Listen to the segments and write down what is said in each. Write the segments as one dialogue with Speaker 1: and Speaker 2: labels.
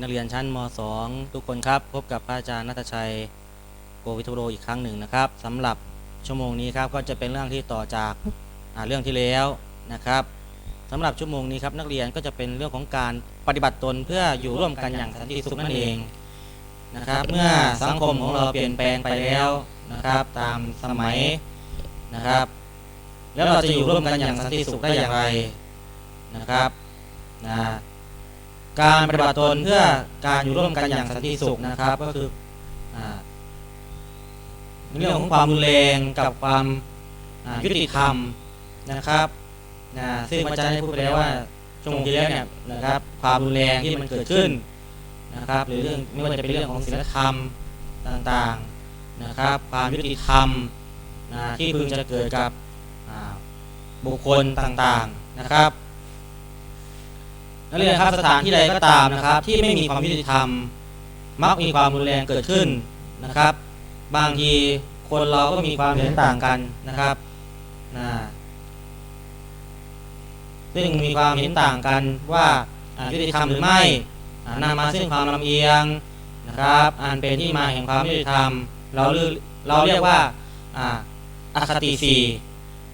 Speaker 1: นักเรียนชั้นม .2 ทุกคนครับ พบกับพระอาจารย์นัทชัยโกวิทโรอีกครั้งหนึ่งนะครับสำหรับชั่วโมงนี้ครับก็จะเป็นเรื่องที่ต่อจากเรื่องที่แล้วนะครับสำหรับชั่วโมงนี้ครับนักเรียนก็จะเป็นเรื่องของการปฏิบัติตนเพื่ออยู่ร่วมกันอย่างสันติสุขนั่นเองนะครับเมื่อสังคมของเราเปลี่ยนแปลงไปแล้วนะครับตามสมัยนะครับ แล้วเราจะอยู่ร่วมกันอย่างสันติสุขได้อย่างไรนะครับนะ การปฏิบัติตนเพื่อการอยู่ร่วมกันอย่างสันติสุขนะครับ ก็คือในเรื่องของความรุนแรงกับความยุติธรรมนะครับนะซึ่งอาจารย์ได้พูดไปแล้วว่าช่วงที่แล้วเนี่ยนะครับความรุนแรงที่มันเกิดขึ้นนะครับ หรือเรื่องไม่ว่าจะเป็นเรื่องของศีลธรรมต่างๆนะครับ ความยุติธรรมนะที่พึงจะเกิดกับบุคคลต่างๆนะครับ นักเรียนครับสถานที่ใดก็ตามนะครับ ที่ไม่มีความยุติธรรม มักมีความรุนแรงเกิดขึ้นนะครับ บางทีคนเราก็มีความเห็นต่างกันนะครับนะซึ่งมีความเห็นต่างกันว่ายุติธรรมหรือไม่อ่านำมาซึ่งความลำเอียงนะครับ อันเป็นที่มาแห่งความยุติธรรม เราเรียกเราเรียกว่าอาคติสี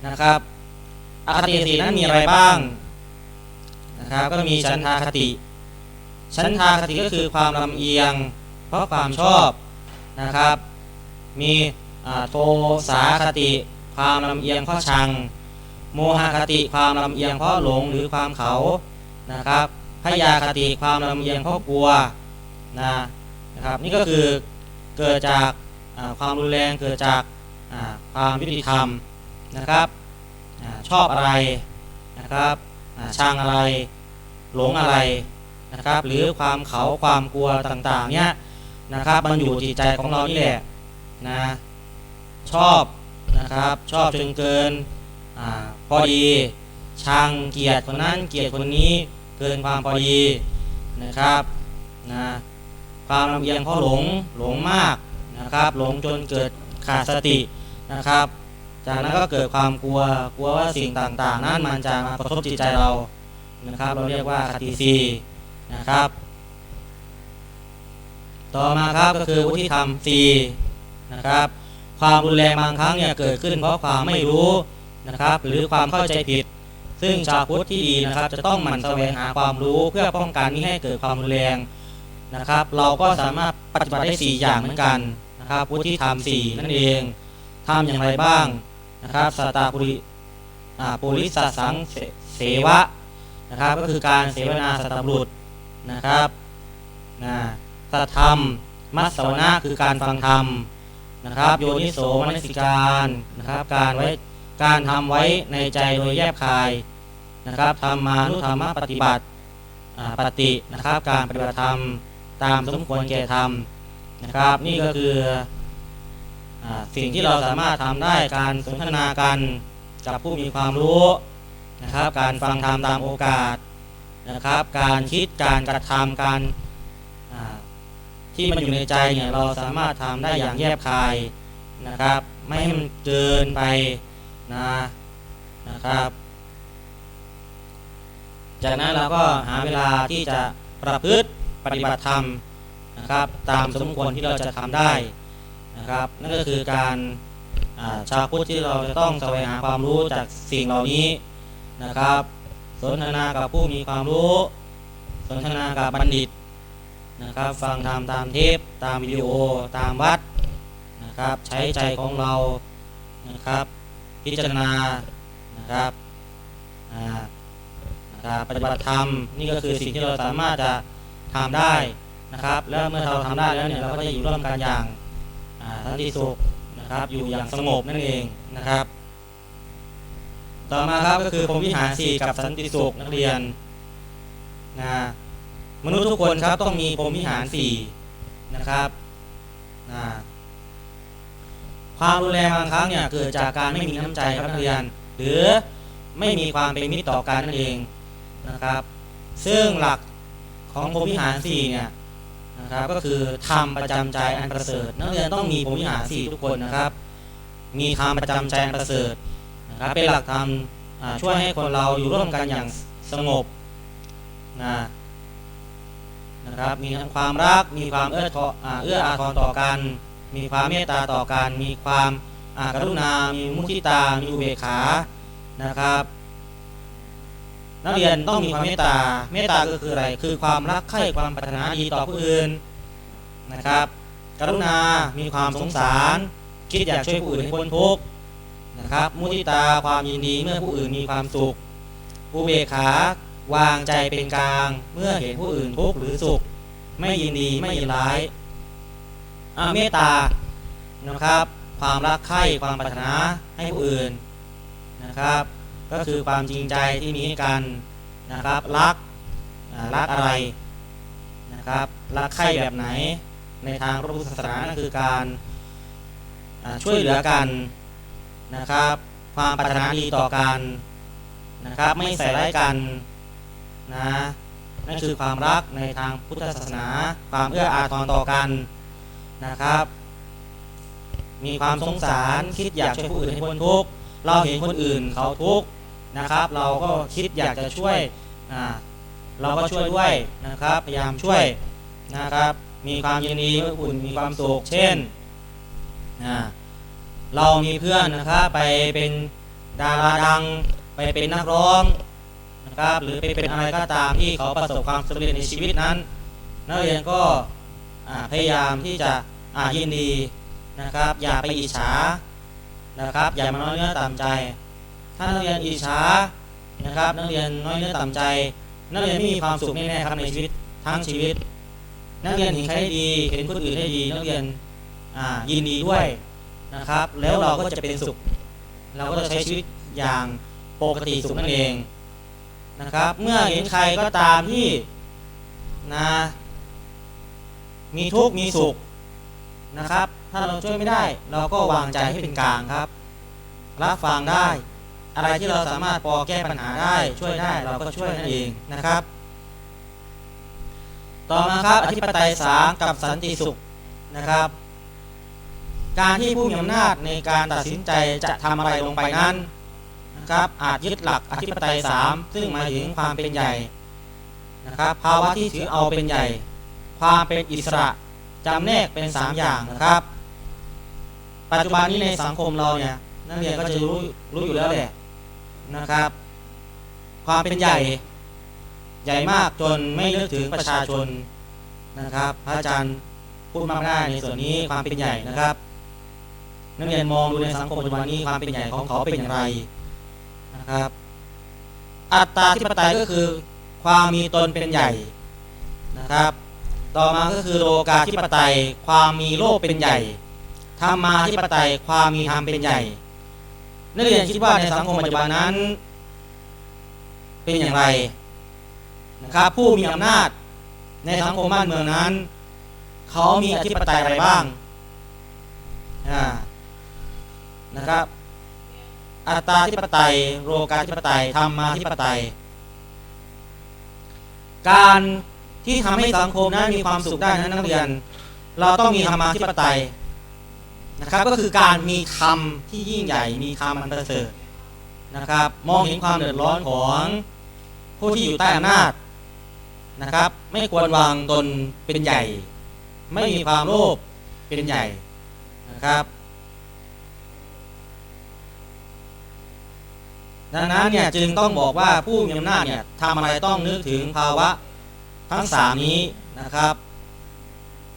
Speaker 1: นะครับอคติสีนั้นมีอะไรบ้าง นะครับก็มีฉันทาคติ ฉันทาคติก็คือความลำเอียง เพราะความชอบนะครับ มีโทสาคติ ความลำเอียงเพราะชัง โมหคติความลำเอียงเพราะหลงหรือความเขานะครับพยาคติความลำเอียงเพราะกลัวนะนะครับนี่ก็คือเกิดจากความรุนแรงเกิดจากความยุติธรรมนะครับชอบอะไรนะครับอ่าชังอะไร หลงอะไรนะครับ หรือความเขาความกลัวต่างๆ เนี่ยนะครับ มันอยู่จิตใจของเรานี่แหละนะชอบนะครับ ชอบจนเกินอาพอดีชังเกียดคนนั้นเกียดคนนี้เกินความพอดีนะครับนะความลำเอียงเพราะหลงหลงมากนะครับ หลงจนเกิดขาดสตินะครับ จากนั้นก็เกิดความกลัวกลัวว่าสิ่งต่างๆ นั้นมันจะมากระทบจิตใจเรา นะครับ เราเรียกว่าคติซีนะครับ ต่อมาครับก็คือวุฒิธรรมซีนะครับ ความรุนแรงบางครั้งเนี่ยเกิดขึ้นเพราะความไม่รู้นะครับ หรือความเข้าใจผิด ซึ่งชาวพุทธที่ดีนะครับ จะต้องหมั่นแสวงหาความรู้เพื่อป้องกันไม่ให้เกิดความรุนแรงนะครับ เราก็สามารถปฏิบัติได้ 4 อย่างเหมือนกันนะครับวุฒิธรรมสี่นั่นเองทำอย่างไรบ้างนะครับสตาปุริอ่าปุริสสังเสเสวะ นะครับ ก็คือการเสวนาสัตบุรุษนะครับนะสัตธรรม มัสสวนะคือการฟังธรรมนะครับ โยนิโสมนสิการนะครับ การไว้การทำไว้ในใจโดยแยบคายนะครับธรรมานุธรรมปฏิบัติปฏินะครับ การปฏิบัติธรรมตามสมควรแก่ธรรมนะครับ นี่ก็คืออสิ่งที่เราสามารถทำได้การสนทนากันกับผู้มีความรู้ นะครับ การฟังธรรมตามโอกาสนะครับ การคิดการกระทำการที่มันอยู่ในใจเนี่ยเราสามารถทำได้อย่างแยบคายนะครับ ไม่ให้มันเกินไปนะนะครับ จากนั้นเราก็หาเวลาที่จะประพฤติปฏิบัติธรรมนะครับ ตามสมควรที่เราจะทำได้นะครับ นั่นก็คือการาชาวพุทธที่เราจะต้องแสวงหาความรู้จากสิ่งเหล่านี้ นะครับ สนทนากับผู้มีความรู้ สนทนากับบัณฑิตนะครับ ฟังธรรมตามเทปตามวิดีโอตามวัดนะครับ ใช้ใจของเรานะครับ พิจารณานะครับนะครับปฏิบัติธรรมนี่ก็คือสิ่งที่เราสามารถจะทำได้นะครับ แล้วเมื่อเราทำได้แล้วเนี่ยเราก็จะอยู่ร่วมกันอย่างสันติสุขนะครับ อยู่อย่างสงบนั่นเองนะครับ ต่อมาครับก็คือพรมวิหารสี่กับสันติสุขนักเรียนนะมนุษย์ทุกคนครับต้องมีพรมวิหารสี่นะครับนะความรุนแรงบางครั้งเนี่ยเกิดจากการไม่มีน้ำใจครับนักเรียน หรือไม่มีความเป็นมิตรต่อกันนั่นเองนะครับ ซึ่งหลักของพรมวิหารสี่เนี่ยนะครับก็คือธรรมประจำใจอันประเสริฐนักเรียนต้องมีพรมวิหารสี่ทุกคนนะครับ มีธรรมประจำใจอันประเสริฐ นะครับเป็นหลักธรรมช่วยให้คนเราอยู่ร่วมกันอย่างสงบนะนะครับมีทั้งความรักมีความเอื้อทอาเอื้ออาทรต่อกัน มีความเมตตาต่อกัน มีความกรุณา มีมุทิตา มีอุเบกขานะครับ นักเรียนต้องมีความเมตตา เมตตาก็คืออะไร คือความรักใคร่ความปรารถนาดีต่อผู้อื่นนะครับ กรุณา มีความสงสาร คิดอยากช่วยผู้อื่นให้พ้นทุกข์ นะครับ มุทิตาความยินดีเมื่อผู้อื่นมีความสุข อุเบกขาวางใจเป็นกลาง เมื่อเห็นผู้อื่นทุกข์หรือสุข ไม่ยินดีไม่ยินร้ายอาเมตตานะครับ ความรักใคร่ความปรารถนาให้ผู้อื่นนะครับ ก็คือความจริงใจที่มีให้กันนะครับ รักรักอะไรนะครับ รักใคร่แบบไหนในทางพระพุทธศาสนานั่นคือการช่วยเหลือกัน นะครับ ความปรารถนาดีต่อกันนะครับ ไม่ใส่ร้ายกันนะนั่นคือความรักในทางพุทธศาสนา ความเอื้ออาทรต่อกันนะครับ มีความสงสารคิดอยากช่วยผู้อื่นให้พ้นทุกข์เราเห็นคนอื่นเขาทุกข์นะครับ เราก็คิดอยากจะช่วยเราก็ช่วยด้วยนะครับ พยายามช่วยนะครับ มีความยินดีอบอุ่นมีความสุขเช่นอ่า เรามีเพื่อนนะครับไปเป็นดาราดัง ไปเป็นนักร้องนะครับหรือไปเป็นอะไรก็ตามที่เขาประสบความสำเร็จในชีวิตนั้น นักเรียนก็พยายามที่จะยินดีนะครับ อย่าไปอิจฉานะครับ อย่ามาน้อยเนื้อต่ำใจ ถ้านักเรียนอิจฉานะครับ นักเรียนน้อยเนื้อต่ำใจ นักเรียนไม่มีความสุขแน่ๆครับในชีวิตทั้งชีวิต นักเรียนเห็นใครได้ดี เห็นคนอื่นได้ดี นักเรียนยินดีด้วย นะครับ แล้วเราก็จะเป็นสุข เราก็จะใช้ชีวิตอย่างปกติสุขนั่นเองนะครับ เมื่อเห็นใครก็ตามที่นะมีทุกข์มีสุขนะครับ ถ้าเราช่วยไม่ได้ เราก็วางใจให้เป็นกลางครับรับฟังได้ อะไรที่เราสามารถพอแก้ปัญหาได้ช่วยได้เราก็ช่วยนั่นเองนะครับ ต่อมาครับอธิปไตยสามกับสันติสุขนะครับ การที่ผู้มีอำนาจในการตัดสินใจจะทำอะไรลงไปนั้นนะครับอาจยึดหลักอธิปไตยสามซึ่งหมายถึงความเป็นใหญ่นะครับภาวะที่ถือเอาเป็นใหญ่ ความเป็นอิสระจำแนกเป็นสามอย่างนะครับ ปัจจุบันนี้ในสังคมเราเนี่ยนักเรียนก็จะรู้รู้อยู่แล้วแหละนะครับ ความเป็นใหญ่ใหญ่มากจนไม่นึกถึงประชาชนนะครับ พระอาจารย์พูดมากได้ในส่วนนี้ความเป็นใหญ่นะครับ นักเรียนมองดูในสังคมปัจจุบันนี้ความเป็นใหญ่ของเขาเป็นอย่างไรนะครับอัตตาธิปไตยก็คือความมีตนเป็นใหญ่นะครับ ต่อมาก็คือโลกาธิปไตย ความมีโลกเป็นใหญ่ธรรมาธิปไตย ความมีธรรมเป็นใหญ่ นักเรียนคิดว่าในสังคมปัจจุบันนั้น เป็นอย่างไรนะครับผู้มีอำนาจในสังคมบ้านเมืองนั้น เขามีอธิปไตยอะไรบ้างอ่า นะครับ อัตตาธิปไตย โลกาธิปไตยธรรมาธิปไตย การที่ทำให้สังคมนั้นมีความสุขได้นั้นนักเรียน เราต้องมีธรรมาธิปไตยนะครับ ก็คือการมีธรรมที่ยิ่งใหญ่มีธรรมอันประเสริฐนะครับ มองเห็นความเดือดร้อนของผู้ที่อยู่ใต้อำนาจนะครับ ไม่ควรวางตนเป็นใหญ่ ไม่มีความโลภเป็นใหญ่นะครับ ดังนั้นเนี่ยจึงต้องบอกว่าผู้มีอำนาจเนี่ยทำอะไรต้องนึกถึงภาวะทั้งสามนี้นะครับ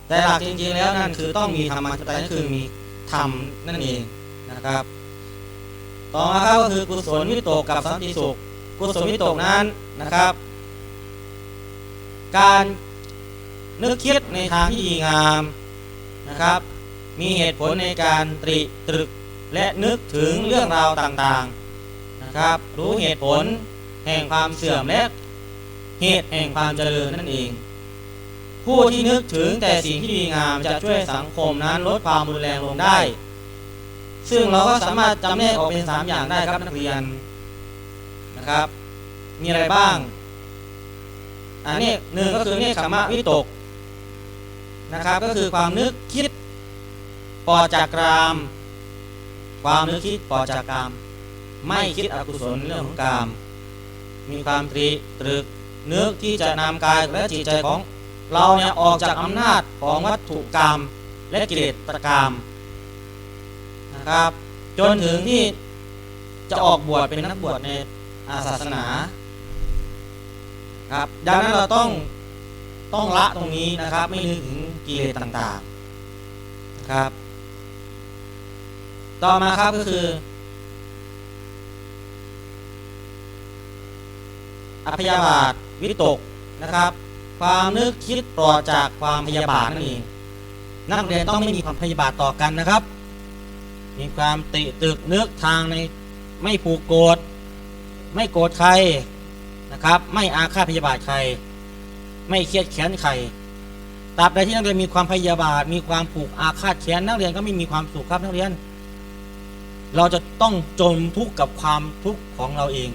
Speaker 1: แต่หลักจริงๆแล้วนั่นคือต้องมีธรรมะธิปไตยนั่นคือมีธรรมนั่นเองนะครับ ต่อมาครับก็คือกุศลวิตกกับสันติสุข กุศลวิตกนั้นนะครับ การนึกคิดในทางที่ดีงามนะครับ มีเหตุผลในการตรีตรึกและนึกถึงเรื่องราวต่างๆ นะครับ รู้เหตุผลแห่งความเสื่อมและเหตุแห่งความเจริญนั่นเอง ผู้ที่นึกถึงแต่สิ่งที่ดีงามจะช่วยสังคมนั้นลดความรุนแรงลงได้ ซึ่งเราก็สามารถจำแนกออกเป็นสามอย่างได้ครับนักเรียนนะครับ มีอะไรบ้าง อันนี้หนึ่งก็คือเนคขมะวิตกนะครับ ก็คือความนึกคิดปอจากกราม ความนึกคิดปอจากกราม ไม่คิดอกุศลเรื่องของกาม มีความตรีตรึกนึกที่จะนำกายและจิตใจของ เราเนี่ยออกจากอำนาจของวัตถุกรรมและกิเลสกรรมนะครับ จนถึงที่จะออกบวชเป็นนักบวชในอาศาสนาครับดังนั้นเราต้องต้องละตรงนี้นะครับ ไม่นึกถึงกิเลสต่างๆนะครับ ต่อมาครับก็คือ อพยาบาทวิตกนะครับ ความนึกคิดปลอดจากความพยาบาทนั่นเองนักเรียนต้องไม่มีความพยาบาทต่อกันนะครับ มีความติตึกนึกทางในไม่ผูกโกรธไม่โกรธใครนะครับ ไม่อาฆาตพยาบาทใคร ไม่เครียดแค้นใครตราบใดที่นักเรียนมีความพยาบาท มีความผูกอาฆาตแค้นนักเรียนก็ไม่มีความสุขครับนักเรียน เราจะต้องจมทุกข์กับความทุกข์ของเราเอง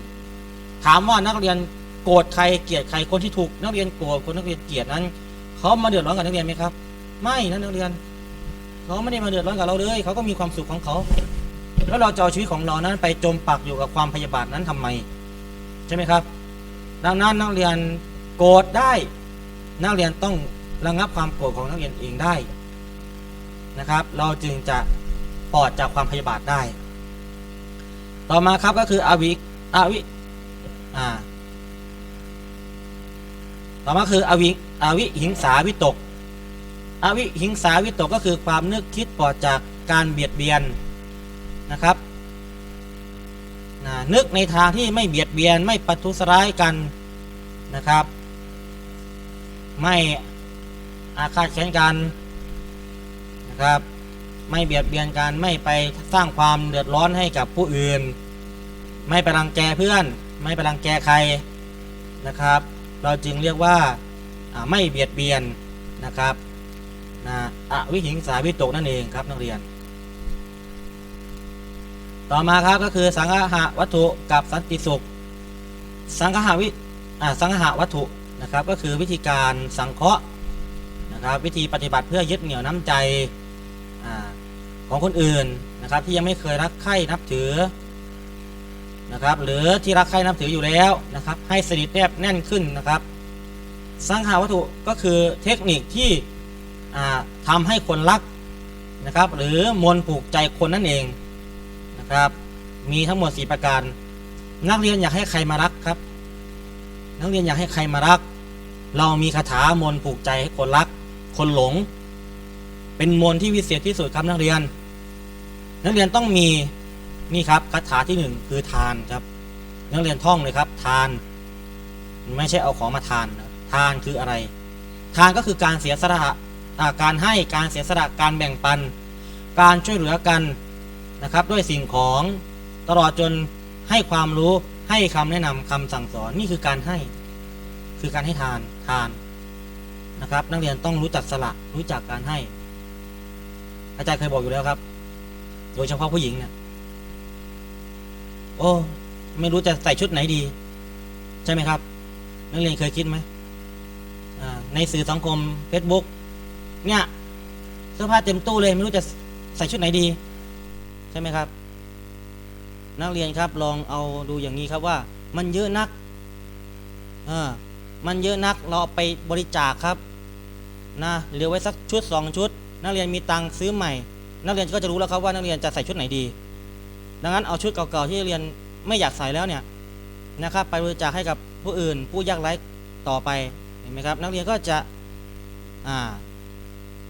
Speaker 1: ถามว่านักเรียน โกรธใครเกลียดใครคนที่ถูกนักเรียนโกรธคนนักเรียนเกลียดนั้นเขามาเดือดร้อนกับนักเรียนไหมครับ ไม่นะนักเรียนเขาไม่ได้มาเดือดร้อนกับเราเลยเขาก็มีความสุขของเขาแล้วเราจะเอาชีวิตของเรานั้นไปจมปักอยู่กับความพยาบาทนั้นทำไมใช่ไหมครับ ดังนั้นนักเรียนโกรธได้นักเรียนต้องระงับความโกรธของนักเรียนเองได้นะครับ เราจึงจะปลอดจากความพยาบาทได้ ต่อมาครับก็คืออวิอวิอ่า ต่อมาคืออวิอวิหิงสาวิตก อวิหิงสาวิตกก็คือความนึกคิดปลอดจากการเบียดเบียนนะครับนะนึกในทางที่ไม่เบียดเบียนไม่ปัทุสร้ายกันนะครับ ไม่อาฆาตแค้นกันนะครับ ไม่เบียดเบียนกันไม่ไปสร้างความเดือดร้อนให้กับผู้อื่น ไม่ไปรังแกเพื่อน ไม่ไปรังแกใครนะครับ เราจึงเรียกว่าไม่เบียดเบียนนะครับนะอวิหิงสาวิตกนั่นเองครับนักเรียน ต่อมาครับก็คือสังหะวัตถุกับสันติสุข สังหะวิสังหะวัตถุนะครับก็คือวิธีการสังเคราะห์นะครับวิธีปฏิบัติเพื่อยึดเหนี่ยวน้ำใจของคนอื่นนะครับที่ยังไม่เคยรักใคร่นับถือ นะครับ หรือที่รักใคร่นับถืออยู่แล้วนะครับ ให้สนิทแนบแน่นขึ้นนะครับ สังหาวัตถุก็คือเทคนิคที่อ่าทำให้คนรักนะครับ หรือมนต์ผูกใจคนนั่นเองนะครับ มีทั้งหมด 4 ประการ นักเรียนอยากให้ใครมารักครับ นักเรียนอยากให้ใครมารัก เรามีคาถามนต์ผูกใจให้คนรัก คนหลง เป็นมนต์ที่วิเศษที่สุดครับนักเรียน นักเรียนต้องมี นี่ครับคาถาที่หนึ่งคือทานครับนักเรียนท่องเลยครับ ทาน ไม่ใช่เอาของมาทานนะทานคืออะไร ทานก็คือการเสียสละาการให้การเสียสละการแบ่งปัน การช่วยเหลือกันนะครับ ด้วยสิ่งของตลอดจนให้ความรู้ให้คำแนะนำคำสั่งสอนนี่คือการให้ คือการให้ทานทานนะครับ นักเรียนต้องรู้จักสละรู้จักการให้ อาจารย์เคยบอกอยู่แล้วครับ โดยเฉพาะผู้หญิงเนี่ย โอ้ไม่รู้จะใส่ชุดไหนดี ใช่ไหมครับ นักเรียนเคยคิดไหมในสื่อสังคม Facebook เนี่ยเสื้อผ้าเต็มตู้เลย ไม่รู้จะใส่ชุดไหนดี ใช่ไหมครับ นักเรียนครับลองเอาดูอย่างนี้ครับว่า มันเยอะนักเออมันเยอะนักเราเอาไปบริจาคครับนะเหลือไว้สักชุดสองชุด นักเรียนมีตังค์ซื้อใหม่ นักเรียนก็จะรู้แล้วครับว่านักเรียนจะใส่ชุดไหนดี ดังนั้นเอาชุดเก่าๆที่เรียนไม่อยากใส่แล้วเนี่ยนะครับไปบริจาคให้กับผู้อื่น ผู้ยากไร้ต่อไปเห็นไหมครับ นักเรียนก็จะอ่า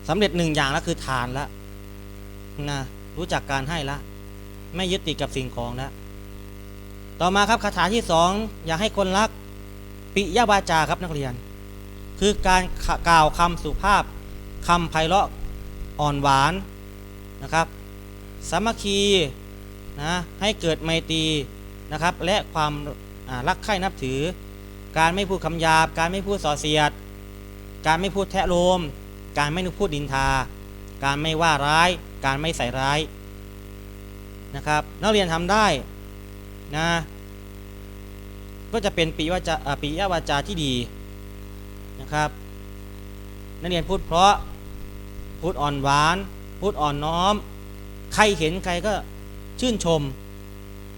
Speaker 1: สำเร็จหนึ่งอย่างแล้วคือทานละนะรู้จักการให้ละไม่ยึดติดกับสิ่งของล้วต่อมาครับคาถาที่สองอยากให้คนรักปิยวาจาครับนักเรียน คือการกล่าวคำสุภาพคำไพเราะอ่อนหวานนะครับสามัคคี นะให้เกิดไมตรีนะครับและความรักใคร่นับถือ การไม่พูดคำหยาบ การไม่พูดส่อเสียด การไม่พูดแทะโลม การไม่นพูดดินทา การไม่ว่าร้าย การไม่ใส่ร้ายนะครับนักเรียนทำได้นะก็จะเป็นปีวาจาอ่าปียวาจาที่ดีนะครับ นักเรียนพูดเพราะพูดอ่อนหวาน พูดอ่อนน้อม ใครเห็นใครก็ ชื่นชม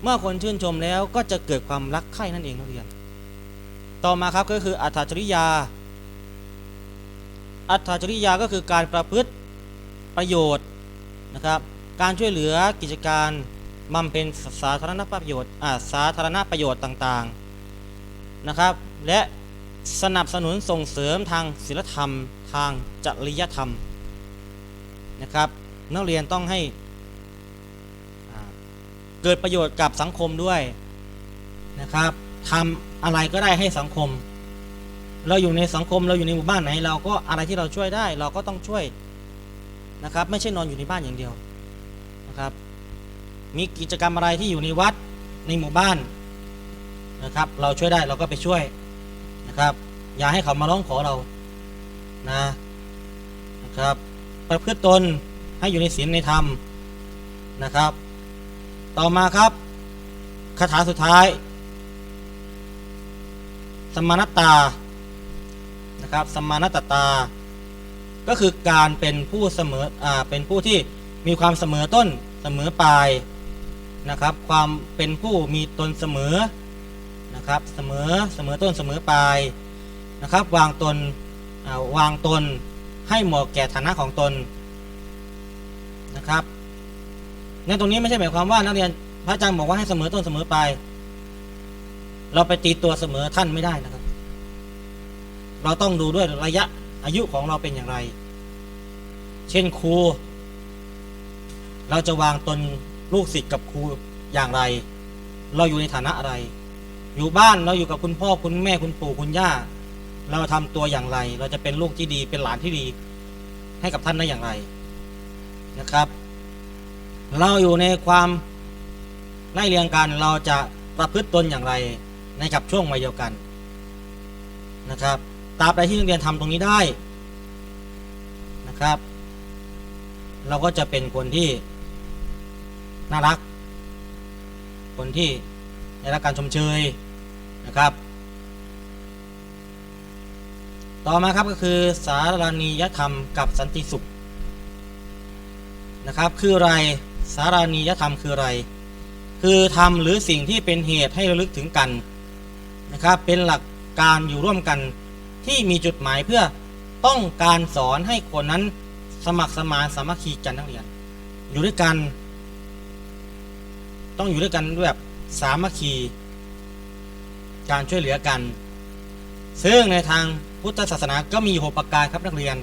Speaker 1: เมื่อคนชื่นชมแล้วก็จะเกิดความรักใคร่นั่นเองนักเรียน ต่อมาครับก็คืออัตถจริยา อัตถจริยาก็คือการประพฤติประโยชน์นะครับ การช่วยเหลือกิจการบำเพ็ญสาธารณประโยชน์อ่าสาธารณประโยชน์ต่างๆนะครับ และสนับสนุนส่งเสริมทางศีลธรรม ทางจริยธรรมนะครับ นักเรียนต้องให้ เกิดประโยชน์กับสังคมด้วยนะครับทำอะไรก็ได้ให้สังคม เราอยู่ในสังคมเราอยู่ในหมู่บ้านไหน เราก็อะไรที่เราช่วยได้ เราก็ต้องช่วยนะครับ ไม่ใช่นอนอยู่ในบ้านอย่างเดียวนะครับ มีกิจกรรมอะไรที่อยู่ในวัดในหมู่บ้านนะครับ เราช่วยได้เราก็ไปช่วยนะครับ อย่าให้เขามาร้องขอเรานะนะครับ ประพฤติตนให้อยู่ในศีลในธรรมนะครับ ต่อมาครับคาถาสุดท้าย สมานตตานะครับ สมานตตา ก็คือการเป็นผู้เสมออ่าเป็นผู้ที่มีความเสมอต้นเสมอปลายนะครับ ความเป็นผู้มีตนเสมอนะครับเสมอเสมอต้นเสมอปลายนะครับ วางตนาวางตนให้เหมาะแก่ฐานะของตนนะครับ ในตรงนี้ไม่ใช่หมายความว่านักเรียนพระอาจารย์บอกว่าให้เสมอต้นเสมอปลายเราไปตีตัวเสมอท่านไม่ได้นะครับ เราต้องดูด้วยระยะอายุของเราเป็นอย่างไร เช่นครู เราจะวางตนลูกศิษย์กับครูอย่างไร เราอยู่ในฐานะอะไร อยู่บ้านเราอยู่กับคุณพ่อคุณแม่คุณปู่คุณย่า เราทำตัวอย่างไร เราจะเป็นลูกที่ดีเป็นหลานที่ดี ให้กับท่านได้อย่างไรนะครับ เราอยู่ในความไล่เรียงกันเราจะประพฤติตนอย่างไรในกับช่วงวัยเดียวกันนะครับตราบใดที่นักเรียนทำตรงนี้ได้นะครับ เราก็จะเป็นคนที่น่ารัก คนที่ได้รับการชมเชยนะครับ ต่อมาครับก็คือสารณียธรรมกับสันติสุขนะครับ คืออะไร สารณียธรรมคืออะไร คือทำหรือสิ่งที่เป็นเหตุให้ระลึกถึงกันนะครับเป็นหลักการอยู่ร่วมกันที่มีจุดหมายเพื่อต้องการสอนให้คนนั้นสมัครสมานสามัคคีกันนักเรียน อยู่ด้วยกัน ต้องอยู่ด้วยกันด้วยแบบสามัคคี การช่วยเหลือกัน ซึ่งในทางพุทธศาสนาก็มีหกประการครับนักเรียน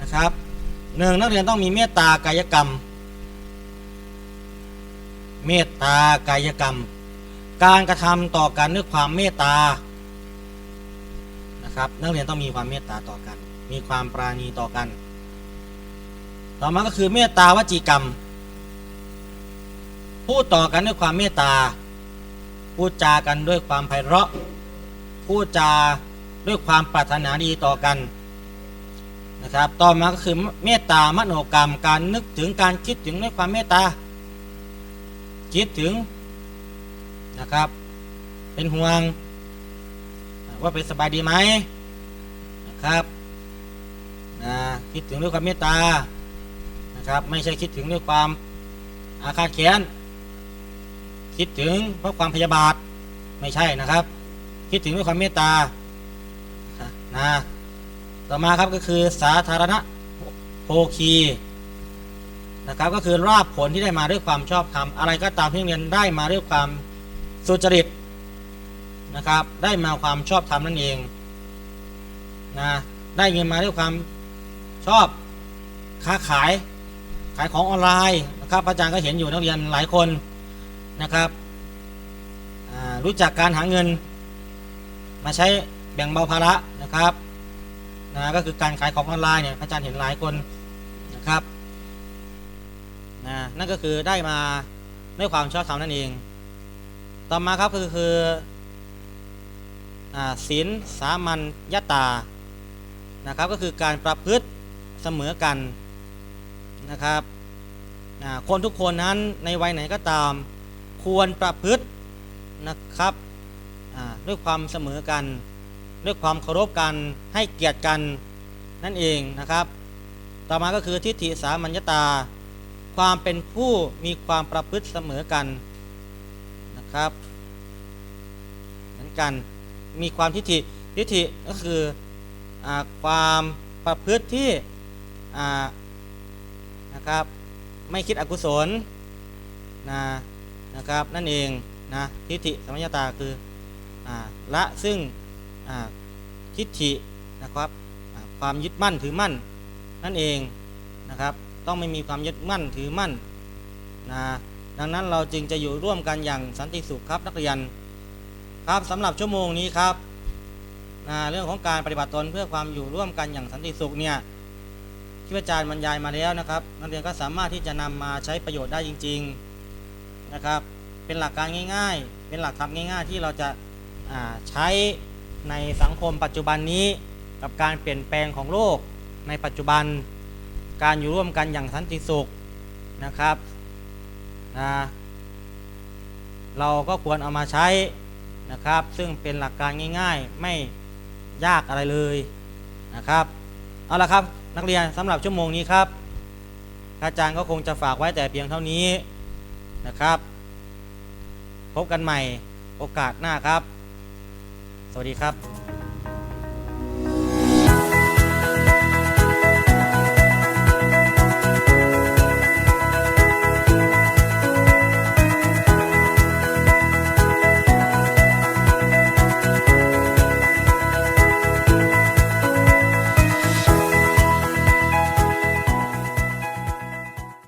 Speaker 1: นะครับหนึ่งนักเรียนต้องมีเมตตากายกรรม เมตตากายกรรม การกระทำต่อกันด้วยความเมตตานะครับนักเรียนต้องมีความเมตตาต่อกัน มีความปราณีต่อกัน ต่อมาก็คือเมตตาวจีกรรม พูดต่อกันด้วยความเมตตา พูดจากันด้วยความไพเราะ พูดจาด้วยความปรารถนาดีต่อกันนะครับ ต่อมาก็คือเมตตามโนกรรม การนึกถึงการคิดถึงด้วยความเมตตา คิดถึงนะครับ เป็นห่วง ว่าเป็นสบายดีไหมนะครับนะคิดถึงด้วยความเมตตานะครับ ไม่ใช่คิดถึงด้วยความอาฆาตแค้นคิดถึงเพราะความพยาบาทไม่ใช่นะครับ คิดถึงด้วยความเมตตานะต่อมาครับก็คือสาธารณโภคี นะครับก็คือราบผลที่ได้มาด้วยความชอบธรรมอะไรก็ตามที่เรียนได้มาด้วยความสุจริตนะครับได้มาความชอบธรรมนั่นเองนะได้เงินมาด้วยความชอบค้าขายขายของออนไลน์นะครับอาจารย์ก็เห็นอยู่นักเรียนหลายคนนะครับรู้จักการหาเงิน มาใช้แบ่งเบาภาระนะครับนะก็คือการขายของออนไลน์เนี่ยอาจารย์เห็นหลายคนนะครับ นะนั่นก็คือได้มาด้วยความชอบธรรมนั่นเอง ต่อมาครับก็คือศีลสามัญยตานะครับก็คือการประพฤติเสมอกันนะครับคนทุกคนนั้นในวัยไหนก็ตาม ควรประพฤตินะครับด้วยความเสมอกัน ด้วยความเคารพกันให้เกียรติกันนั่นเองนะครับ ต่อมาก็คือทิฏฐิสามัญญตา ความเป็นผู้มีความประพฤติเสมอกันนะครับเหมือนกันมีความทิฏฐิทิฏฐิก็คืออความประพฤติที่นะครับไม่คิดอกุศลนะนะครับนั่นเองนะทิฏฐิสมัญญาตาคืออละซึ่งทิฏฐินะครับความยึดมั่นถือมั่นนั่นเองนะครับ ต้องไม่มีความยึดมั่นถือมั่นนะดังนั้นเราจึงจะอยู่ร่วมกันอย่างสันติสุขครับนักเรียนครับสำหรับชั่วโมงนี้ครับนะเรื่องของการปฏิบัติตนเพื่อความอยู่ร่วมกันอย่างสันติสุขเนี่ยที่อาจารย์บรรยายมาแล้วนะครับนักเรียนก็สามารถที่จะนำมาใช้ประโยชน์ได้จริง ๆนะครับ เป็นหลักการง่าย ๆ เป็นหลักธรรมง่าย ๆ ที่เราจะาใช้ในสังคมปัจจุบันนี้กับการเปลี่ยนแปลงของโลกในปัจจุบัน การอยู่ร่วมกันอย่างสันติสุขนะครับนะเราก็ควรเอามาใช้นะครับ ซึ่งเป็นหลักการง่ายๆ ไม่ยากอะไรเลยนะครับ เอาละครับนักเรียนสำหรับชั่วโมงนี้ครับ อาจารย์ก็คงจะฝากไว้แต่เพียงเท่านี้นะครับ พบกันใหม่โอกาสหน้าครับ สวัสดีครับ